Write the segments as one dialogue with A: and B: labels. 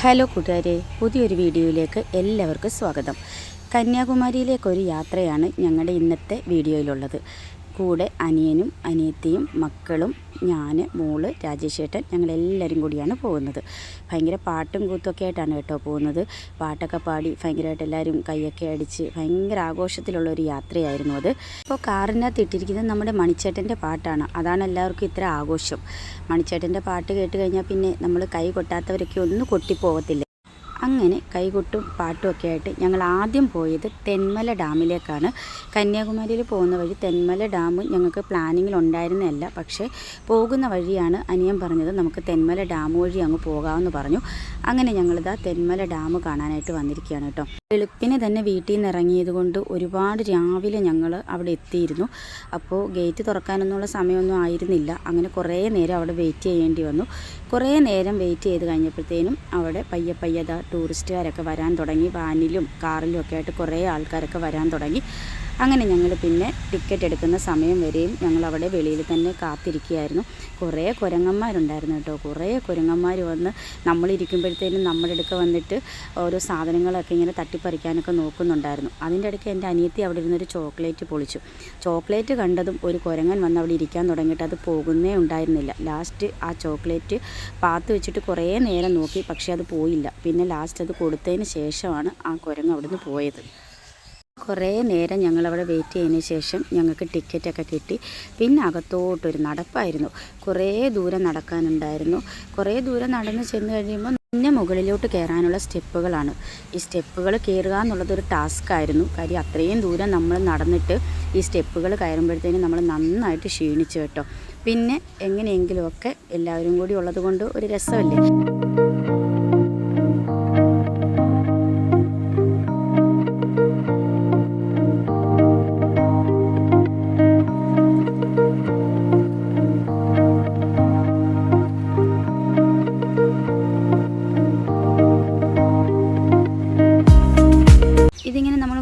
A: Hello കൂട്ടുകാരെ പുതിയൊരു വീഡിയോയിലേക്ക് എല്ലാവർക്കും സ്വാഗതം. കന്യാകുമാരിയിലേക്കൊരു യാത്രയാണ് ഞങ്ങളുടെ ഇന്നത്തെ വീഡിയോയിലുള്ളത്. കൂടെ അനിയനും അനിയത്തിയും മക്കളും ഞാൻ മോൾ രാജേഷേട്ടൻ ഞങ്ങളെല്ലാവരും കൂടിയാണ് പോകുന്നത്. ഭയങ്കര പാട്ടും കൂത്തൊക്കെ ആയിട്ടാണ് കേട്ടോ പോകുന്നത്. പാട്ടൊക്കെ പാടി ഭയങ്കരമായിട്ട് എല്ലാവരും കൈയൊക്കെ അടിച്ച് ഭയങ്കര ആഘോഷത്തിലുള്ള ഒരു യാത്രയായിരുന്നു അത്. ഇപ്പോൾ കാറിനകത്ത് ഇട്ടിരിക്കുന്നത് നമ്മുടെ മണിച്ചേട്ടന്റെ പാട്ടാണ്. അതാണ് എല്ലാവർക്കും ഇത്ര ആഘോഷം. മണിച്ചേട്ടന്റെ പാട്ട് കേട്ട് കഴിഞ്ഞാൽ പിന്നെ നമ്മൾ കൈ കൊട്ടാത്തവരൊക്കെ ഒന്നും കൊട്ടിപ്പോകത്തില്ല. അങ്ങനെ കൈകൊട്ടും പാട്ടും ഒക്കെ ആയിട്ട് ഞങ്ങൾ ആദ്യം പോയത് തെന്മല ഡാമിലേക്കാണ്. കന്യാകുമാരിയിൽ പോകുന്ന വഴി തെന്മല ഡാം ഞങ്ങൾക്ക് പ്ലാനിങ്ങിൽ ഉണ്ടായിരുന്നതല്ല. പക്ഷേ പോകുന്ന വഴിയാണ് അനിയൻ പറഞ്ഞത് നമുക്ക് തെന്മല ഡാം വഴി അങ്ങ് പോകാമെന്ന് പറഞ്ഞു. അങ്ങനെ ഞങ്ങളിതാ തെന്മല ഡാം കാണാനായിട്ട് വന്നിരിക്കുകയാണ് കേട്ടോ. വെളുപ്പിന് തന്നെ വീട്ടിൽ നിന്ന് ഇറങ്ങിയത് കൊണ്ട് ഒരുപാട് രാവിലെ ഞങ്ങൾ അവിടെ എത്തിയിരുന്നു. അപ്പോൾ ഗേറ്റ് തുറക്കാനൊന്നുള്ള സമയമൊന്നും ആയിരുന്നില്ല. അങ്ങനെ കുറേ നേരം അവിടെ വെയിറ്റ് ചെയ്യേണ്ടി വന്നു. കുറേ നേരം വെയിറ്റ് ചെയ്ത് കഴിഞ്ഞപ്പോഴത്തേനും അവിടെ പയ്യ പയ്യെ ദാ ടൂറിസ്റ്റുകാരൊക്കെ വരാൻ തുടങ്ങി. വാനിലും കാറിലും ഒക്കെ ആയിട്ട് കുറേ ആൾക്കാരൊക്കെ വരാൻ തുടങ്ങി. അങ്ങനെ ഞങ്ങൾ പിന്നെ ടിക്കറ്റ് എടുക്കുന്ന സമയം വരെയും ഞങ്ങൾ അവിടെ വെളിയിൽ തന്നെ കാത്തിരിക്കുകയായിരുന്നു. കുറേ കുരങ്ങന്മാരുണ്ടായിരുന്നു കേട്ടോ. കുറേ കുരങ്ങന്മാർ വന്ന് നമ്മളിരിക്കുമ്പോഴത്തേനും നമ്മുടെ അടുക്ക വന്നിട്ട് ഓരോ സാധനങ്ങളൊക്കെ ഇങ്ങനെ തട്ടിപ്പറിക്കാനൊക്കെ നോക്കുന്നുണ്ടായിരുന്നു. അതിന്റെ ഇടയ്ക്ക് എന്റെ അനിയത്തി അവിടെ ഇരുന്നൊരു ചോക്ലേറ്റ് പൊളിച്ചു. ചോക്ലേറ്റ് കണ്ടതും ഒരു കുരങ്ങൻ വന്ന് അവിടെ ഇരിക്കാൻ തുടങ്ങിയിട്ട് അത് പോകുന്നേ ഉണ്ടായിരുന്നില്ല. ലാസ്റ്റ് ആ ചോക്ലേറ്റ് പാത്ത് വെച്ചിട്ട് കുറേ നേരം നോക്കി പക്ഷേ അത് പോയില്ല. പിന്നെ ലാസ്റ്റ് അത് കൊടുത്തതിന് ശേഷമാണ് ആ കുരങ്ങ് അവിടുന്ന് പോയത്. കുറേ നേരം ഞങ്ങളവിടെ വെയിറ്റ് ചെയ്തതിന് ശേഷം ഞങ്ങൾക്ക് ടിക്കറ്റൊക്കെ കിട്ടി. പിന്നെ അകത്തോട്ടൊരു നടപ്പായിരുന്നു. കുറേ ദൂരം നടക്കാനുണ്ടായിരുന്നു. കുറേ ദൂരം നടന്ന് ചെന്ന് കഴിയുമ്പോൾ പിന്നെ മുകളിലോട്ട് കയറാനുള്ള സ്റ്റെപ്പുകളാണ്. ഈ സ്റ്റെപ്പുകൾ കയറുക എന്നുള്ളതൊരു ടാസ്ക് ആയിരുന്നു. കാര്യം അത്രയും ദൂരം നമ്മൾ നടന്നിട്ട് ഈ സ്റ്റെപ്പുകൾ കയറുമ്പോഴത്തേനും നമ്മൾ നന്നായിട്ട് ക്ഷീണിച്ചു കേട്ടോ. പിന്നെ എങ്ങനെയെങ്കിലുമൊക്കെ എല്ലാവരും കൂടി ഉള്ളത് കൊണ്ട് ഒരു രസമല്ലേ?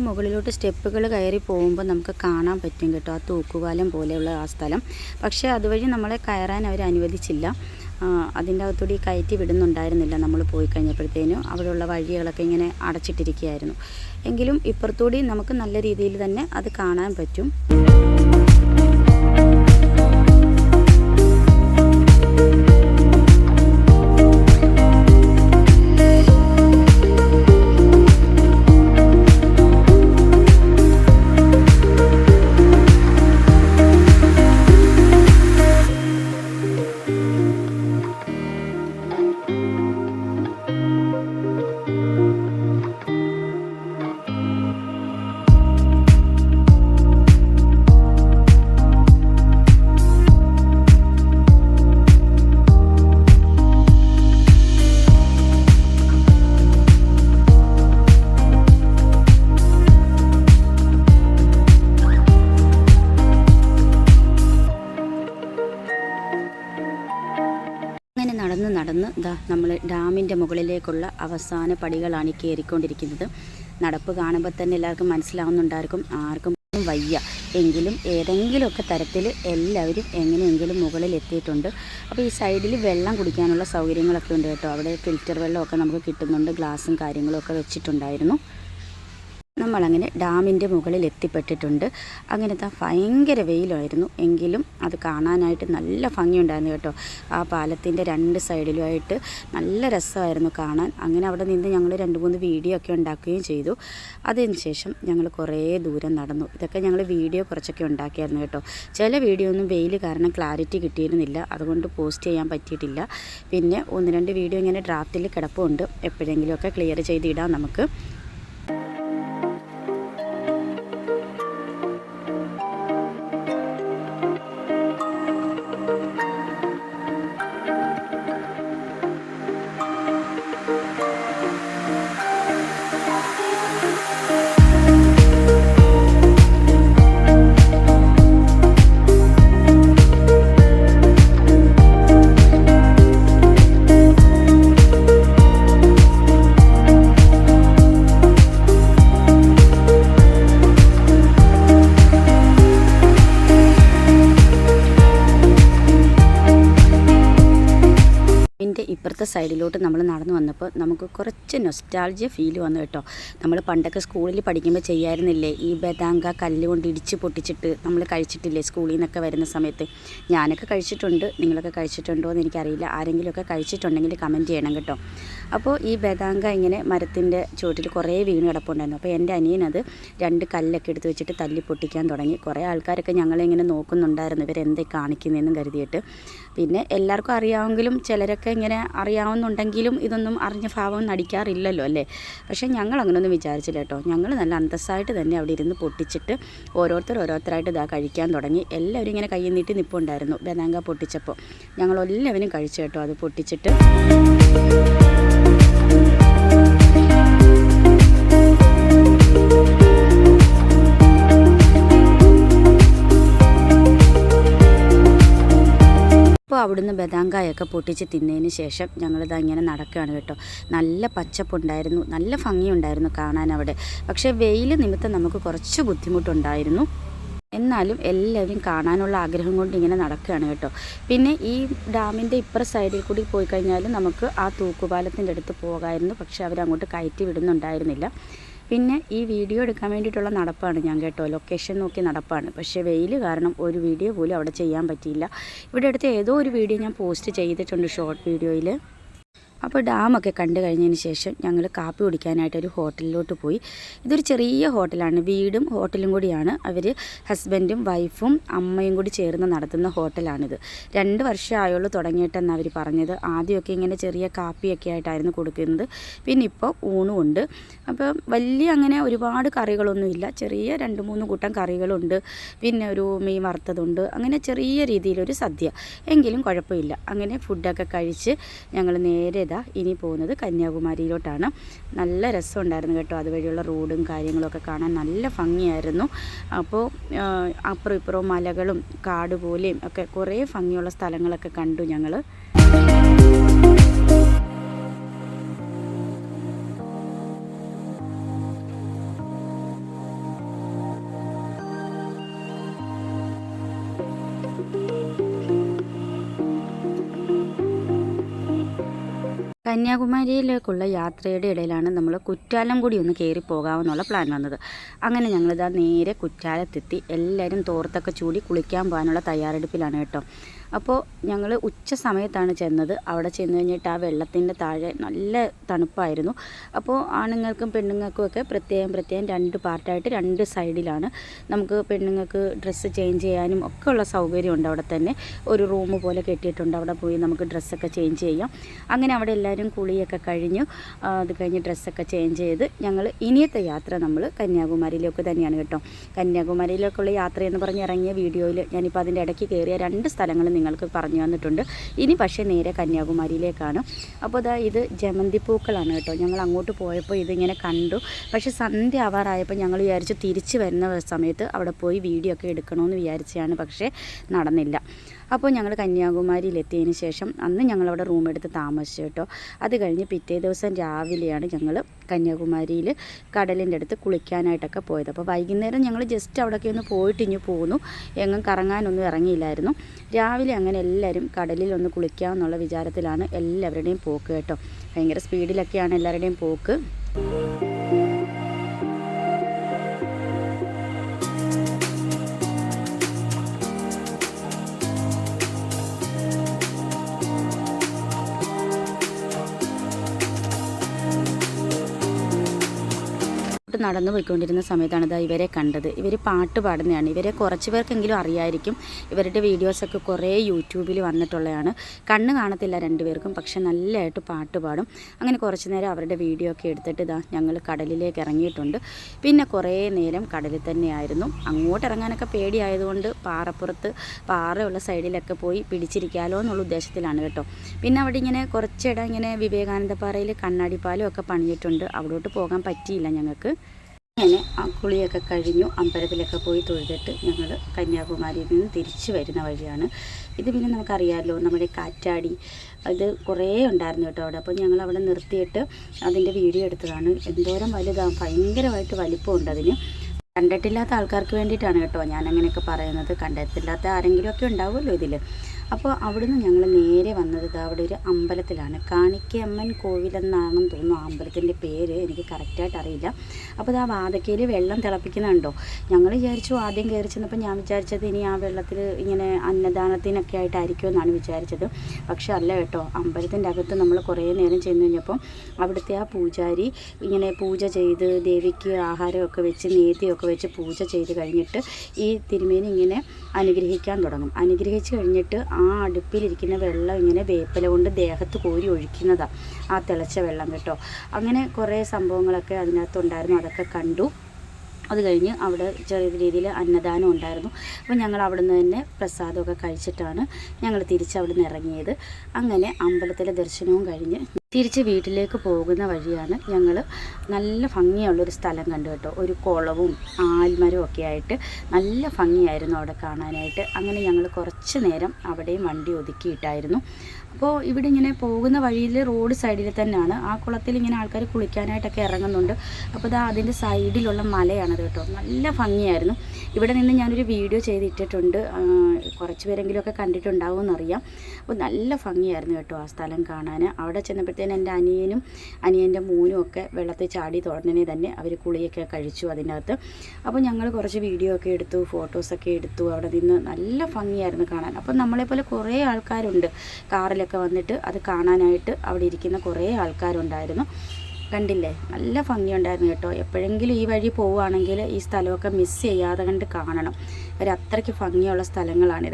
A: മുകളിലോട്ട് സ്റ്റെപ്പുകൾ കയറി പോകുമ്പോൾ നമുക്ക് കാണാൻ പറ്റും കേട്ടോ ആ തൂക്കുപാലം പോലെയുള്ള ആ സ്ഥലം. പക്ഷേ അതുവഴി നമ്മളെ കയറാൻ അവർ അനുവദിച്ചില്ല. അതിന്റെ അകത്തൂടി കയറ്റി വിടുന്നുണ്ടായിരുന്നില്ല നമ്മൾ പോയി കഴിഞ്ഞപ്പോഴത്തേനും. അവിടെയുള്ള വഴികളൊക്കെ ഇങ്ങനെ അടച്ചിട്ടിരിക്കുകയായിരുന്നു. എങ്കിലും ഇപ്പുറത്തൂടി നമുക്ക് നല്ല രീതിയിൽ തന്നെ അത് കാണാൻ പറ്റും. നടന്ന് നടന്ന് ദാ നമ്മൾ ഡാമിന്റെ മുകളിലേക്കുള്ള അവസാന പടികളാണ് ഈ കയറിക്കൊണ്ടിരിക്കുന്നത് നടപ്പ് കാണുമ്പോൾ തന്നെ എല്ലാവർക്കും മനസ്സിലാവുന്നുണ്ടായിരിക്കും ആർക്കും വയ്യ. എങ്കിലും ഏതെങ്കിലുമൊക്കെ തരത്തിൽ എല്ലാവരും എങ്ങനെയെങ്കിലും മുകളിൽ എത്തിയിട്ടുണ്ട്. അപ്പോൾ ഈ സൈഡിൽ വെള്ളം കുടിക്കാനുള്ള സൗകര്യങ്ങളൊക്കെ ഉണ്ട് കേട്ടോ. അവിടെ ഫിൽറ്റർ വെള്ളമൊക്കെ നമുക്ക് കിട്ടുന്നുണ്ട്. ഗ്ലാസും കാര്യങ്ങളും ഒക്കെ വെച്ചിട്ടുണ്ടായിരുന്നു. നമ്മളങ്ങനെ ഡാമിന്റെ മുകളിൽ എത്തിപ്പെട്ടിട്ടുണ്ട്. അങ്ങനത്തെ ഭയങ്കര വെയിലായിരുന്നു. എങ്കിലും അത് കാണാനായിട്ട് നല്ല ഭംഗിയുണ്ടായിരുന്നു കേട്ടോ. ആ പാലത്തിന്റെ രണ്ട് സൈഡിലുമായിട്ട് നല്ല രസമായിരുന്നു കാണാൻ. അങ്ങനെ അവിടെ നിന്ന് ഞങ്ങൾ രണ്ട് മൂന്ന് വീഡിയോ ഒക്കെ ഉണ്ടാക്കുകയും ചെയ്തു. അതിന് ശേഷം ഞങ്ങൾ കുറേ ദൂരം നടന്നു. ഇതൊക്കെ ഞങ്ങൾ വീഡിയോ കുറച്ചൊക്കെ ഉണ്ടാക്കിയായിരുന്നു കേട്ടോ. ചില വീഡിയോ ഒന്നും വെയിൽ കാരണം ക്ലാരിറ്റി കിട്ടിയിരുന്നില്ല. അതുകൊണ്ട് പോസ്റ്റ് ചെയ്യാൻ പറ്റിയിട്ടില്ല. പിന്നെ ഒന്ന് രണ്ട് വീഡിയോ ഇങ്ങനെ ഡ്രാഫ്റ്റിൽ കിടപ്പുണ്ട്. എപ്പോഴെങ്കിലുമൊക്കെ ക്ലിയർ ചെയ്തിടാം നമുക്ക്. സൈഡിലോട്ട് നമ്മൾ നടന്നു വന്നപ്പോൾ നമുക്ക് കുറച്ച് നൊസ്റ്റാൾജിയ ഫീൽ വന്നു കേട്ടോ. നമ്മൾ പണ്ടൊക്കെ സ്കൂളിൽ പഠിക്കുമ്പോൾ ചെയ്യായിരുന്നില്ലേ? ഈ ബദാങ്ക കല്ല് കൊണ്ട് ഇടിച്ച് പൊട്ടിച്ചിട്ട് നമ്മൾ കഴിച്ചിട്ടില്ലേ സ്കൂളിൽ നിന്നൊക്കെ വരുന്ന സമയത്ത്? ഞാനൊക്കെ കഴിച്ചിട്ടുണ്ട്. നിങ്ങളൊക്കെ കഴിച്ചിട്ടുണ്ടോ എന്ന് എനിക്കറിയില്ല. ആരെങ്കിലുമൊക്കെ കഴിച്ചിട്ടുണ്ടെങ്കിൽ കമന്റ് ചെയ്യണം കേട്ടോ. അപ്പോൾ ഈ ബദാങ്ക ഇങ്ങനെ മരത്തിന്റെ ചുവട്ടിൽ കുറേ വീണ് കിടപ്പുണ്ടായിരുന്നു. അപ്പോൾ എന്റെ അനിയനത് രണ്ട് കല്ലൊക്കെ എടുത്ത് വെച്ചിട്ട് തല്ലി പൊട്ടിക്കാൻ തുടങ്ങി. കുറേ ആൾക്കാരൊക്കെ ഞങ്ങളെ ഇങ്ങനെ നോക്കുന്നുണ്ടായിരുന്നു. ഇവരെന്തേ കാണിക്കുന്നതെന്നും കരുതിയിട്ട്. പിന്നെ എല്ലാവർക്കും അറിയാമെങ്കിലും ചിലരൊക്കെ ഇങ്ങനെ അറിയാവുന്നുണ്ടെങ്കിലും ഇതൊന്നും അറിഞ്ഞ ഭാവം നടിക്കാറില്ലല്ലോ അല്ലേ? പക്ഷേ ഞങ്ങൾ അങ്ങനെയൊന്നും വിചാരിച്ചില്ല കേട്ടോ. ഞങ്ങൾ നല്ല അന്തസ്സായിട്ട് തന്നെ അവിടെ ഇരുന്ന് പൊട്ടിച്ചിട്ട് ഓരോരുത്തർ ഓരോരുത്തരായിട്ട് ഇതാ കഴിക്കാൻ തുടങ്ങി. എല്ലാവരും ഇങ്ങനെ കയ്യിൽ നീട്ടി നിൽപ്പുണ്ടായിരുന്നു ബദാങ്ക പൊട്ടിച്ചപ്പോൾ. ഞങ്ങൾ എല്ലാവരും കഴിച്ചു കേട്ടോ അത് പൊട്ടിച്ചിട്ട്. അവിടുന്ന് ബദാങ്കായൊക്കെ പൊട്ടിച്ച് തിന്നതിന് ശേഷം ഞങ്ങളിതാ ഇങ്ങനെ നടക്കുകയാണ് കേട്ടോ. നല്ല പച്ചപ്പുണ്ടായിരുന്നു നല്ല ഭംഗിയുണ്ടായിരുന്നു കാണാൻ അവിടെ പക്ഷേ വെയിൽ നിമിത്തം നമുക്ക് കുറച്ച് ബുദ്ധിമുട്ടുണ്ടായിരുന്നു. എന്നാലും എല്ലാവരും കാണാനുള്ള ആഗ്രഹം കൊണ്ട് ഇങ്ങനെ നടക്കുകയാണ് കേട്ടോ. പിന്നെ ഈ ഡാമിന്റെ ഇപ്പുറ സൈഡിൽ കൂടി പോയി കഴിഞ്ഞാൽ നമുക്ക് ആ തൂക്കുപാലത്തിന്റെ അടുത്ത് പോകാമായിരുന്നു പക്ഷേ അവരങ്ങോട്ട് കയറ്റി വിടുന്നുണ്ടായിരുന്നില്ല. പിന്നെ ഈ വീഡിയോ എടുക്കാൻ വേണ്ടിയിട്ടുള്ള നടപ്പാണ് ഞാൻ കേട്ടോ. ലൊക്കേഷൻ നോക്കി നടപ്പാണ്. പക്ഷേ വെയിൽ കാരണം ഒരു വീഡിയോ പോലും അവിടെ ചെയ്യാൻ പറ്റിയില്ല. ഇവിടെ അടുത്ത് ഏതോ ഒരു വീഡിയോ ഞാൻ പോസ്റ്റ് ചെയ്തിട്ടുണ്ട് ഷോർട്ട് വീഡിയോയിൽ അപ്പോൾ ഡാമൊക്കെ കണ്ടു കഴിഞ്ഞതിന് ശേഷം ഞങ്ങൾ കാപ്പി കുടിക്കാനായിട്ട് ഒരു ഹോട്ടലിലോട്ട് പോയി. ഇതൊരു ചെറിയ ഹോട്ടലാണ്. വീടും ഹോട്ടലും കൂടിയാണ്. അവർ ഹസ്ബൻഡും വൈഫും അമ്മയും കൂടി ചേർന്ന് നടത്തുന്ന ഹോട്ടലാണിത്. രണ്ട് വർഷമായുള്ളൂ തുടങ്ങിയിട്ടെന്ന് അവർ പറഞ്ഞത്. ആദ്യമൊക്കെ ഇങ്ങനെ ചെറിയ കാപ്പിയൊക്കെ ആയിട്ടായിരുന്നു കൊടുക്കുന്നത്. പിന്നെ ഇപ്പോൾ ഊണും ഉണ്ട് അപ്പോൾ വലിയ അങ്ങനെ ഒരുപാട് കറികളൊന്നുമില്ല ചെറിയ രണ്ട് മൂന്ന് കൂട്ടം കറികളുണ്ട്. പിന്നെ ഒരു മീൻ വറുത്തതുണ്ട്. അങ്ങനെ ചെറിയ രീതിയിലൊരു സദ്യ. എങ്കിലും കുഴപ്പമില്ല. അങ്ങനെ ഫുഡൊക്കെ കഴിച്ച് ഞങ്ങൾ നേരെ ഇതാ ഇനി പോകുന്നത് കന്യാകുമാരിയിലോട്ടാണ്. നല്ല രസമുണ്ടായിരുന്നു കേട്ടോ. അതുവഴിയുള്ള റോഡും കാര്യങ്ങളൊക്കെ കാണാൻ നല്ല ഭംഗിയായിരുന്നു. അപ്പോൾ അപ്പുറം ഇപ്പുറവും മലകളും കാട് പോലെയും ഒക്കെ കുറേ ഭംഗിയുള്ള സ്ഥലങ്ങളൊക്കെ കണ്ടു ഞങ്ങൾ കന്യാകുമാരിയിലേക്കുള്ള യാത്രയുടെ ഇടയിലാണ് നമ്മൾ കുറ്റാലം കൂടി ഒന്ന് കയറി പോകാമെന്നുള്ള പ്ലാൻ വന്നത്. അങ്ങനെ ഞങ്ങളിതാ നേരെ കുറ്റാലത്തെത്തി. എല്ലാവരും തോർത്തൊക്കെ ചൂടി കുളിക്കാൻ പോകാനുള്ള തയ്യാറെടുപ്പിലാണ് കേട്ടോ. അപ്പോൾ ഞങ്ങൾ ഉച്ച സമയത്താണ് ചെന്നത്. അവിടെ ചെന്ന് കഴിഞ്ഞിട്ട് ആ വെള്ളത്തിന്റെ താഴെ നല്ല തണുപ്പായിരുന്നു. അപ്പോൾ ആണുങ്ങൾക്കും പെണ്ണുങ്ങൾക്കും ഒക്കെ പ്രത്യേകം പ്രത്യേകം രണ്ട് പാർട്ടായിട്ട് രണ്ട് സൈഡിലാണ്. നമുക്ക് പെണ്ണുങ്ങൾക്ക് ഡ്രസ്സ് ചേഞ്ച് ചെയ്യാനും ഒക്കെ ഉള്ള സൗകര്യമുണ്ട് അവിടെ തന്നെ. ഒരു റൂം പോലെ കെട്ടിയിട്ടുണ്ട്. അവിടെ പോയി നമുക്ക് ഡ്രസ്സൊക്കെ ചേഞ്ച് ചെയ്യാം. അങ്ങനെ അവിടെ എല്ലാവരും കുളിയൊക്കെ കഴിഞ്ഞു. അത് കഴിഞ്ഞ് ഡ്രസ്സൊക്കെ ചേഞ്ച് ചെയ്ത് ഞങ്ങൾ ഇനിയത്തെ യാത്ര നമ്മൾ കന്യാകുമാരിയിലേക്ക് തന്നെയാണ് കേട്ടോ. കന്യാകുമാരിയിലേക്കുള്ള യാത്ര എന്ന് പറഞ്ഞ് ഇറങ്ങിയ വീഡിയോയിൽ ഞാനിപ്പോൾ അതിന്റെ ഇടയ്ക്ക് കയറിയ രണ്ട് സ്ഥലങ്ങൾ നിങ്ങൾക്ക് പറഞ്ഞു തന്നിട്ടുണ്ട്. ഇനി പക്ഷേ നേരെ കന്യാകുമാരിയിലേക്കാണ്. അപ്പോൾ ഇതാ ഇത് ജമന്തി പൂക്കളാണ് കേട്ടോ. ഞങ്ങൾ അങ്ങോട്ട് പോയപ്പോൾ ഇതിങ്ങനെ കണ്ടു. പക്ഷേ സന്ധ്യ ആവാറായപ്പോൾ ഞങ്ങൾ വിചാരിച്ചു തിരിച്ച് വരുന്ന സമയത്ത് അവിടെ പോയി വീഡിയോ ഒക്കെ എടുക്കണമെന്ന് വിചാരിച്ചാണ് പക്ഷേ നടന്നില്ല. അപ്പോൾ ഞങ്ങൾ കന്യാകുമാരിയിലെത്തിയതിന് ശേഷം അന്ന് ഞങ്ങളവിടെ റൂം എടുത്ത് താമസിച്ചു കേട്ടോ. അത് കഴിഞ്ഞ് പിറ്റേ ദിവസം രാവിലെയാണ് ഞങ്ങൾ കന്യാകുമാരിയിൽ കടലിന്റെ അടുത്ത് കുളിക്കാനായിട്ടൊക്കെ പോയത്. അപ്പോൾ വൈകുന്നേരം ഞങ്ങൾ ജസ്റ്റ് അവിടെയൊക്കെ ഒന്ന് പോയിട്ട് ഇനി പോന്നു. എങ്ങും കറങ്ങാനൊന്നും ഇറങ്ങിയില്ലായിരുന്നു. രാവിലെ അങ്ങനെ എല്ലാവരും കടലിൽ ഒന്ന് കുളിക്കാമെന്നുള്ള വിചാരത്തിലാണ് എല്ലാവരുടെയും പോക്ക് കേട്ടോ. ഭയങ്കര സ്പീഡിലൊക്കെയാണ് എല്ലാവരുടെയും പോക്ക്. ോട്ട് നടന്നു പോയിക്കൊണ്ടിരുന്ന സമയത്താണ് ഇതാ ഇവരെ കണ്ടത്. ഇവർ പാട്ട് പാടുന്നതാണ്. ഇവരെ കുറച്ച് പേർക്കെങ്കിലും അറിയായിരിക്കും. ഇവരുടെ വീഡിയോസൊക്കെ കുറേ യൂട്യൂബിൽ വന്നിട്ടുള്ളതാണ്. കണ്ണ് കാണത്തില്ല രണ്ടുപേർക്കും പക്ഷെ നല്ലതായിട്ട് പാട്ട് പാടും. അങ്ങനെ കുറച്ച് നേരം അവരുടെ വീഡിയോ ഒക്കെ എടുത്തിട്ട് ഇതാ ഞങ്ങൾ കടലിലേക്ക് ഇറങ്ങിയിട്ടുണ്ട്. പിന്നെ കുറേ നേരം കടലിൽ തന്നെയായിരുന്നു. അങ്ങോട്ട് ഇറങ്ങാനൊക്കെ പേടിയായതുകൊണ്ട് പാറപ്പുറത്ത് പാറയുള്ള സൈഡിലൊക്കെ പോയി പിടിച്ചിരിക്കാമല്ലോ എന്നുള്ള ഉദ്ദേശത്തിലാണ് കേട്ടോ. പിന്നെ അവിടെ ഇങ്ങനെ കുറച്ചിടം ഇങ്ങനെ വിവേകാനന്ദ പാറയിൽ കണ്ണാടിപ്പാലം ഒക്കെ പണിഞ്ഞിട്ടുണ്ട്. അവിടോട്ട് പോകാൻ പറ്റിയില്ല ഞങ്ങൾക്ക്. അങ്ങനെ ആ കുളിയൊക്കെ കഴിഞ്ഞു. അമ്പലത്തിലൊക്കെ പോയി തൊഴുതിട്ട് ഞങ്ങൾ കന്യാകുമാരിയിൽ നിന്ന് തിരിച്ചു വരുന്ന വഴിയാണ്. ഇത് പിന്നെ നമുക്കറിയാമല്ലോ നമ്മുടെ കാറ്റാടി അത് കുറേ ഉണ്ടായിരുന്നു കേട്ടോ അവിടെ. അപ്പോൾ ഞങ്ങൾ അവിടെ നിർത്തിയിട്ട് അതിന്റെ വീഡിയോ എടുത്തതാണ്. എന്തോരം വലുതാണ് ഭയങ്കരമായിട്ട് വലിപ്പമുണ്ട് അതിന്. കണ്ടിട്ടില്ലാത്ത ആൾക്കാർക്ക് വേണ്ടിയിട്ടാണ് കേട്ടോ ഞാൻ അങ്ങനെയൊക്കെ പറയുന്നത്. കണ്ടിട്ടില്ലാത്ത ആരെങ്കിലുമൊക്കെ ഉണ്ടാവുമല്ലോ ഇതിൽ അപ്പോൾ അവിടുന്ന് ഞങ്ങൾ നേരെ വന്നത് ഇതാ അവിടെ ഒരു അമ്പലത്തിലാണ്. കാണിക്കമ്മൻ കോവിലെന്നാണെന്ന് തോന്നുന്നു ആ അമ്പലത്തിന്റെ പേര്. എനിക്ക് കറക്റ്റായിട്ട് അറിയില്ല. അപ്പോൾ ഇത് ആ വാതക്കയിൽ വെള്ളം തിളപ്പിക്കുന്നുണ്ടോ? ഞങ്ങൾ വിചാരിച്ചു ആദ്യം കയറി ചെന്നപ്പോൾ ഞാൻ വിചാരിച്ചത് ഇനി ആ വെള്ളത്തിൽ ഇങ്ങനെ അന്നദാനത്തിനൊക്കെ ആയിട്ടായിരിക്കും എന്നാണ് വിചാരിച്ചത്. പക്ഷെ അല്ല കേട്ടോ അമ്പലത്തിന്റെ അകത്ത് നമ്മൾ കുറേ നേരം ചെന്ന് കഴിഞ്ഞപ്പോൾ അവിടുത്തെ ആ പൂജാരി ഇങ്ങനെ പൂജ ചെയ്ത് ദേവിക്ക് ആഹാരമൊക്കെ വെച്ച് നേദ്യമൊക്കെ വെച്ച് പൂജ ചെയ്ത് കഴിഞ്ഞിട്ട് ഈ തിരുമേനി ഇങ്ങനെ അനുഗ്രഹിക്കാൻ തുടങ്ങും. അനുഗ്രഹിച്ച് കഴിഞ്ഞിട്ട് ആ അടുപ്പിലിരിക്കുന്ന വെള്ളം ഇങ്ങനെ വേപ്പില കൊണ്ട് ദേഹത്ത് കോരി ഒഴിക്കുന്നതാണ് ആ തിളച്ച വെള്ളം കേട്ടോ. അങ്ങനെ കുറേ സംഭവങ്ങളൊക്കെ അതിനകത്തുണ്ടായിരുന്നു അതൊക്കെ കണ്ടു. അത് കഴിഞ്ഞ് അവിടെ ചെറിയ രീതിയിൽ അന്നദാനം ഉണ്ടായിരുന്നു. അപ്പോൾ ഞങ്ങൾ അവിടെ നിന്ന് തന്നെ പ്രസാദമൊക്കെ കഴിച്ചിട്ടാണ് ഞങ്ങൾ തിരിച്ച് അവിടെ ഇറങ്ങിയത്. അങ്ങനെ അമ്പലത്തിലെ ദർശനവും കഴിഞ്ഞ് തിരിച്ച് വീട്ടിലേക്ക് പോകുന്ന വഴിയാണ് ഞങ്ങൾ നല്ല ഭംഗിയുള്ളൊരു സ്ഥലം കണ്ടു കേട്ടോ. ഒരു കുളവും ആൽമരവും ഒക്കെ ആയിട്ട് നല്ല ഭംഗിയായിരുന്നു അവിടെ കാണാനായിട്ട്. അങ്ങനെ ഞങ്ങൾ കുറച്ച് നേരം അവിടെയും വണ്ടി ഒതുക്കിയിട്ടായിരുന്നു. അപ്പോൾ ഇവിടെ ഇങ്ങനെ പോകുന്ന വഴിയിൽ റോഡ് സൈഡിൽ തന്നെയാണ്. ആ കുളത്തിൽ ഇങ്ങനെ ആൾക്കാർ കുളിക്കാനായിട്ടൊക്കെ ഇറങ്ങുന്നുണ്ട്. അപ്പോൾ ഇതാ അതിന്റെ സൈഡിലുള്ള മലയാണത് കേട്ടോ. നല്ല ഭംഗിയായിരുന്നു. ഇവിടെ നിന്ന് ഞാനൊരു വീഡിയോ ചെയ്തിട്ടിട്ടുണ്ട്. കുറച്ച് പേരെങ്കിലുമൊക്കെ കണ്ടിട്ടുണ്ടാവും എന്നറിയാം അപ്പോൾ നല്ല ഭംഗിയായിരുന്നു കേട്ടോ ആ സ്ഥലം കാണാൻ അവിടെ ചെന്നപ്പോഴത്തേന് എന്റെ അനിയനും അനിയന്റെ മൂനും ഒക്കെ വെള്ളത്തിൽ ചാടി തുടങ്ങനെ തന്നെ അവർ കുളിയൊക്കെ കഴിച്ചു അതിനകത്ത്. അപ്പോൾ ഞങ്ങൾ കുറച്ച് വീഡിയോ ഒക്കെ എടുത്തു ഫോട്ടോസൊക്കെ എടുത്തു. അവിടെ നിന്ന് നല്ല ഭംഗിയായിരുന്നു കാണാൻ. അപ്പം നമ്മളെപ്പോലെ കുറേ ആൾക്കാരുണ്ട്. കാറിലൊക്കെ വന്നിട്ട് അത് കാണാനായിട്ട് അവിടെ ഇരിക്കുന്ന കുറേ ആൾക്കാരുണ്ടായിരുന്നു. കണ്ടില്ലേ? നല്ല ഭംഗിയുണ്ടായിരുന്നു കേട്ടോ. എപ്പോഴെങ്കിലും ഈ വഴി പോവുകയാണെങ്കിൽ ഈ സ്ഥലമൊക്കെ മിസ് ചെയ്യാതെ കണ്ട് കാണണം. ഒരു അത്രയ്ക്ക് ഭംഗിയുള്ള സ്ഥലങ്ങളാണ്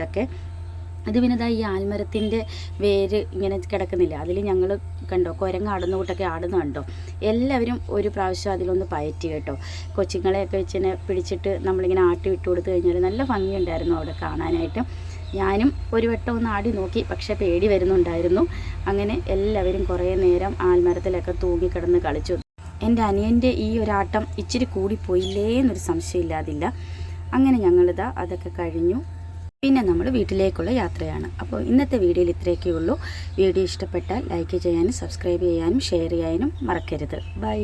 A: ഇത് പിന്നെ ഇതാ ഈ ആൽമരത്തിന്റെ വേര് ഇങ്ങനെ കിടക്കുന്നില്ല? അതിൽ ഞങ്ങൾ കണ്ടോ? കുരങ്ങ് ആടുന്ന കൂട്ടൊക്കെ ആടുന്ന കണ്ടോ? എല്ലാവരും ഒരു പ്രാവശ്യം അതിലൊന്ന് പയറ്റി കേട്ടോ. കൊച്ചുങ്ങളെയൊക്കെ വെച്ച് തന്നെ പിടിച്ചിട്ട് നമ്മളിങ്ങനെ ആട്ടി വിട്ടു കൊടുത്തു കഴിഞ്ഞാൽ നല്ല ഭംഗിയുണ്ടായിരുന്നു അവിടെ കാണാനായിട്ട്. ഞാനും ഒരു വട്ടം ഒന്ന് ആടി നോക്കി പക്ഷേ പേടി വരുന്നുണ്ടായിരുന്നു. അങ്ങനെ എല്ലാവരും കുറേ നേരം ആൽമരത്തിലൊക്കെ തൂങ്ങിക്കിടന്ന് കളിച്ചു. എന്റെ അനിയന്റെ ഈ ഒരാട്ടം ഇച്ചിരി കൂടിപ്പോയില്ലേ എന്നൊരു സംശയമില്ലാതില്ല. അങ്ങനെ ഞങ്ങളിതാ അതൊക്കെ കഴിഞ്ഞു. പിന്നെ നമ്മൾ വീട്ടിലേക്കുള്ള യാത്രയാണ്. അപ്പോൾ ഇന്നത്തെ വീഡിയോയിൽ ഇത്രയൊക്കെ ഉള്ളൂ. വീഡിയോ ഇഷ്ടപ്പെട്ടാൽ ലൈക്ക് ചെയ്യാനും സബ്സ്ക്രൈബ് ചെയ്യാനും ഷെയർ ചെയ്യാനും മറക്കരുത്. ബൈ.